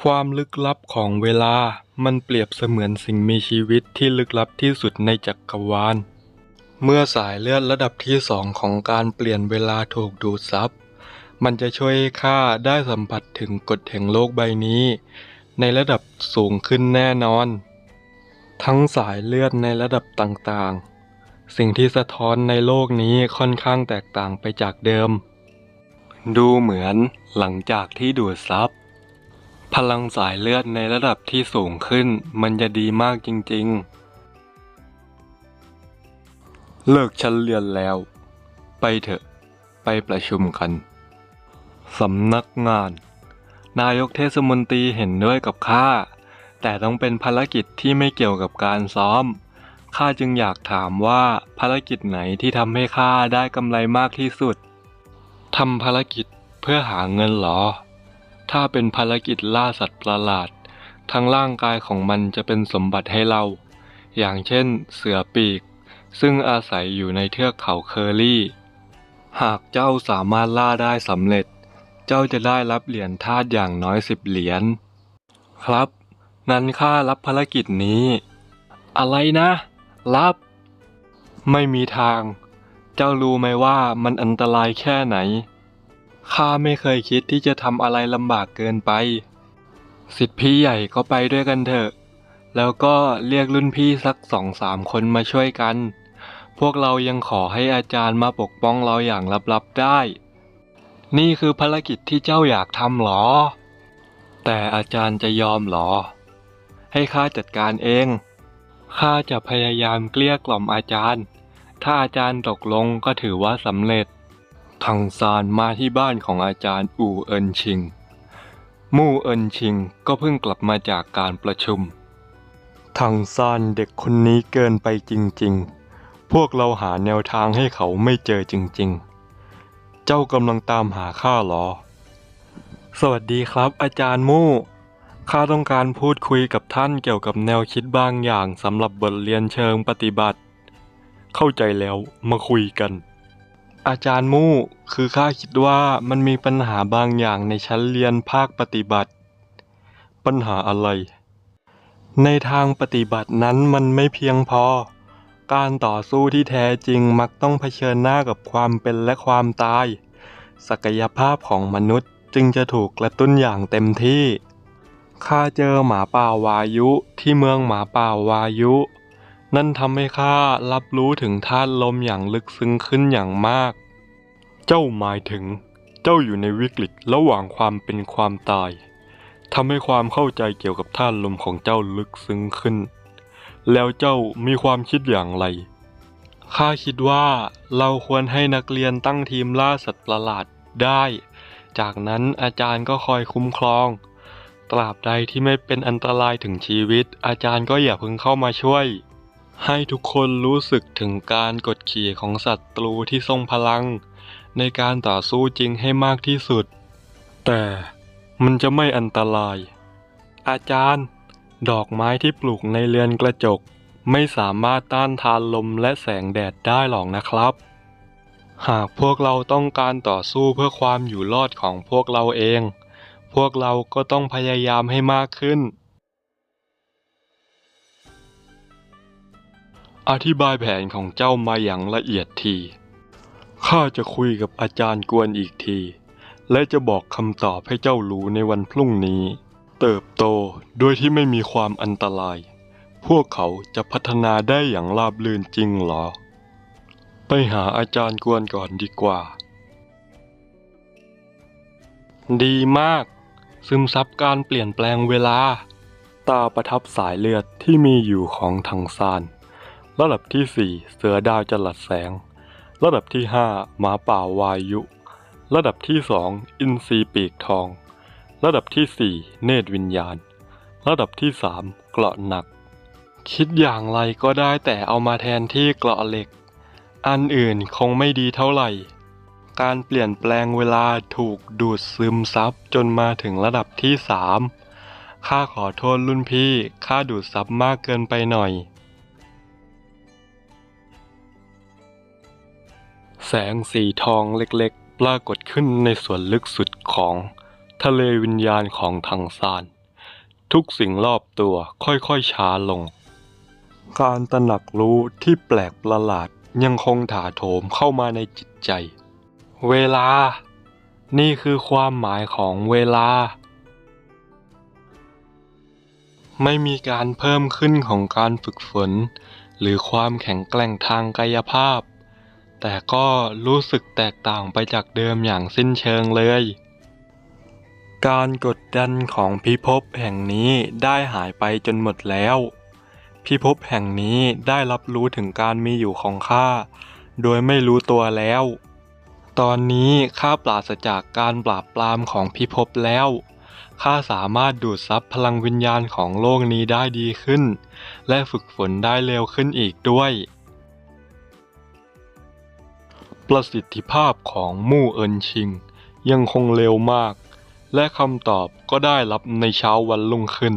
ความลึกลับของเวลามันเปรียบเสมือนสิ่งมีชีวิตที่ลึกลับที่สุดในจักรวาล เมื่อสายเลือดระดับที่สองของการเปลี่ยนเวลาถูกดูดซับ มันจะช่วยให้ข้าได้สัมผัสถึงกฎแห่งโลกใบนี้ ในระดับสูงขึ้นแน่นอน ทั้งสายเลือดในระดับต่างๆ สิ่งที่สะท้อนในโลกนี้ค่อนข้างแตกต่างไปจากเดิม ดูเหมือนหลังจากที่ดูดซับ พลังสายเลือดในระดับที่สูงขึ้น มันจะดีมากจริงๆ เลิกชั้นเรียนแล้ว ไปเถอะ ไปประชุมกันสำนักงาน นายกเทศมนตรีเห็นด้วยกับข้า แต่ต้องเป็นภารกิจที่ไม่เกี่ยวกับการซ้อมข้าจึงอยากถามว่าภารกิจไหนที่ทำให้ข้าได้กำไรมากที่สุดทำภารกิจเพื่อหาเงินหรอ ถ้าเป็นภารกิจล่าสัตว์ประหลาด ทั้งร่างกายของมันจะเป็นสมบัติให้เรา อย่างเช่นเสือปีก ซึ่งอาศัยอยู่ในเทือกเขาเคอรี่ หากเจ้าสามารถล่าได้สำเร็จ เจ้าจะได้รับเหรียญทาสอย่างน้อยสิบเหรียญ ครับ นั้นข้ารับภารกิจนี้ อะไรนะ รับ ไม่มีทาง เจ้ารู้ไหมว่ามันอันตรายแค่ไหน ข้าไม่เคยคิดที่จะทำอะไรลำบากเกินไป สิทธิพี่ใหญ่ก็ไปด้วยกันเถอะ แล้วก็เรียกรุ่นพี่สักสองสามคนมาช่วยกัน พวกเรายังขอให้อาจารย์มาปกป้องเราอย่างลับๆได้ นี่คือภารกิจที่เจ้าอยากทำหรอ แต่อาจารย์จะยอมหรอ ให้ข้าจัดการเอง ข้าจะพยายามเกลี้ยกล่อมอาจารย์ ถ้าอาจารย์ตกลงก็ถือว่าสำเร็จ ทางซานมาที่บ้านของอาจารย์อู่เอินชิง มู่เอินชิงก็เพิ่งกลับมาจากการประชุมทางซานเด็กคนนี้เกินไปจริงๆ พวกเราหาแนวทางให้เขาไม่เจอจริงๆ เจ้ากำลังตามหาข้าหรอ สวัสดีครับ อาจารย์มู่ข้าต้องการพูดคุยกับท่านเกี่ยวกับแนวคิดบางอย่างสำหรับบทเรียนเชิงปฏิบัติ เข้าใจแล้วมาคุยกัน อาจารย์มู่คือข้าคิดว่ามันมีปัญหาบางอย่างในชั้นเรียนภาคปฏิบัติ ปัญหาอะไร ในทางปฏิบัตินั้นมันไม่เพียงพอ การต่อสู้ที่แท้จริงมักต้องเผชิญหน้ากับความเป็นและความตาย ศักยภาพของมนุษย์จึงจะถูกกระตุ้นอย่างเต็มที่ข้าเจอหมาป่าวายุที่เมืองหมาป่าวายุ นั่นทำให้ข้ารับรู้ถึงธาตุลมอย่างลึกซึ้งขึ้นอย่างมาก เจ้าหมายถึง เจ้าอยู่ในวิกฤตระหว่างความเป็นความตายทำให้ความเข้าใจเกี่ยวกับธาตุลมของเจ้าลึกซึ้งขึ้น แล้วเจ้ามีความคิดอย่างไรข้าคิดว่าเราควรให้นักเรียนตั้งทีมล่าสัตว์ประหลาดได้ จากนั้นอาจารย์ก็คอยคุ้มครอง ตราบใดที่ไม่เป็นอันตรายถึงชีวิต อาจารย์ก็อย่าเพิ่งเข้ามาช่วย ให้ทุกคนรู้สึกถึงการกดขี่ของศัตรูที่ทรงพลัง ในการต่อสู้จริงให้มากที่สุด แต่มันจะไม่อันตราย อาจารย์ ดอกไม้ที่ปลูกในเรือนกระจก ไม่สามารถต้านทานลมและแสงแดดได้หรอกนะครับ หากพวกเราต้องการต่อสู้เพื่อความอยู่รอดของพวกเราเอง พวกเราก็ต้องพยายามให้มากขึ้น อธิบายแผนของเจ้ามาอย่างละเอียดที ข้าจะคุยกับอาจารย์กวนอีกที และจะบอกคำตอบให้เจ้ารู้ในวันพรุ่งนี้ เติบโตโดยที่ไม่มีความอันตราย พวกเขาจะพัฒนาได้อย่างราบรื่นจริงหรอ ไปหาอาจารย์กวนก่อนดีกว่า ดีมาก ซึมซับการเปลี่ยนแปลงเวลา ตาประทับสายเลือดที่มีอยู่ของทางซาน ระดับที่สี่เสือดาวจลัดแสง ระดับที่ห้าหมาป่าวายุ ระดับที่สองอินทรีปีกทอง ระดับที่สี่เนตรวิญญาณ ระดับที่สามเกราะหนัก คิดอย่างไรก็ได้แต่เอามาแทนที่เกราะเหล็ก อันอื่นคงไม่ดีเท่าไหร่ การเปลี่ยนแปลงเวลาถูกดูดซึมซับจนมาถึงระดับที่สามข้าขอโทษรุ่นพี่ข้าดูดซับมากเกินไปหน่อย แสงสีทองเล็กๆ ปรากฏขึ้นในส่วนลึกสุดของทะเลวิญญาณของทางซาน ทุกสิ่งรอบตัวค่อยๆช้าลง การตระหนักรู้ที่แปลกประหลาดยังคงถาโถมเข้ามาในจิตใจ เวลา นี่คือความหมายของเวลา ไม่มีการเพิ่มขึ้นของการฝึกฝน หรือความแข็งแกร่งทางกายภาพ แต่ก็รู้สึกแตกต่างไปจากเดิมอย่างสิ้นเชิงเลย การกดดันของพิภพแห่งนี้ได้หายไปจนหมดแล้วพิภพแห่งนี้ได้รับรู้ถึงการมีอยู่ของข้าโดยไม่รู้ตัวแล้ว ตอนนี้ข้าปราศจากการปราบปรามของพิภพแล้วข้าสามารถดูดซับพลังวิญญาณของโลกนี้ได้ดีขึ้น และฝึกฝนได้เร็วขึ้นอีกด้วย ประสิทธิภาพของมู่เอินชิง ยังคงเร็วมาก และคำตอบก็ได้รับในเช้าวันรุ่งขึ้น